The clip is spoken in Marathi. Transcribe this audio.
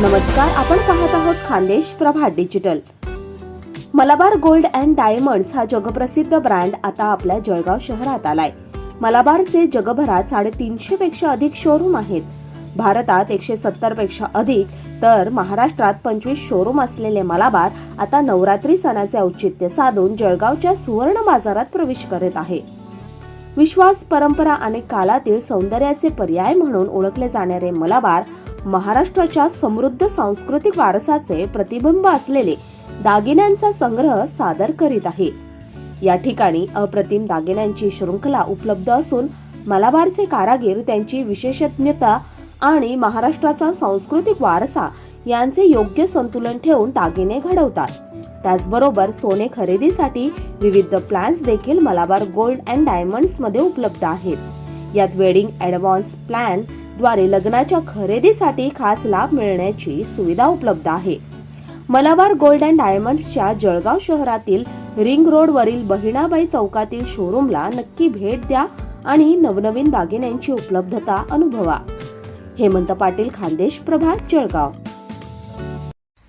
नमस्कार आपण पाहत आहोत Khandesh Prabhat digital Malabar gold and diamonds हा जगप्रसिद्ध ब्रँड आता आपल्या जळगाव शहरात आलाय. मलाबारचे जगभरात साडेतीनशे पेक्षा अधिक शोरूम आहेत. भारतात एकशे सत्तरपेक्षा अधिक तर महाराष्ट्रात पंचवीस शोरूम असलेले मलाबार आता नवरात्री सणाचे औचित्य साधून जळगावच्या सुवर्ण बाजारात प्रवेश करत आहे. विश्वास परंपरा आणि कालातील सौंदर्याचे पर्याय म्हणून ओळखले जाणारे मलाबार महाराष्ट्राच्या समृद्ध सांस्कृतिक वारसाचे प्रतिबिंब असलेले दागिन्यांचा संग्रह सादर करीत आहे. या ठिकाणी अप्रतिम दागिन्यांची शृंखला उपलब्ध असून मलाबारचे कारागीर त्यांची विशेषज्ञता आणि महाराष्ट्राचा सांस्कृतिक वारसा यांचे योग्य संतुलन ठेवून दागिने घडवतात. त्याचबरोबर सोने खरेदीसाठी विविध प्लॅन्स देखील मलाबार गोल्ड अँड डायमंड्समध्ये उपलब्ध आहेत. यात वेडिंग ॲडव्हान्स प्लॅन द्वारे लग्नाच्या खरेदीसाठी खास लाभ मिळण्याची सुविधा उपलब्ध आहे. मलाबार गोल्ड अँड डायमंड्सच्या जळगाव शहरातील रिंग रोडवरील बहिणाबाई चौकातील शोरूमला नक्की भेट द्या आणि नवनवीन दागिन्यांची उपलब्धता अनुभवा. हेमंत पाटील खानदेश प्रभात जळगाव.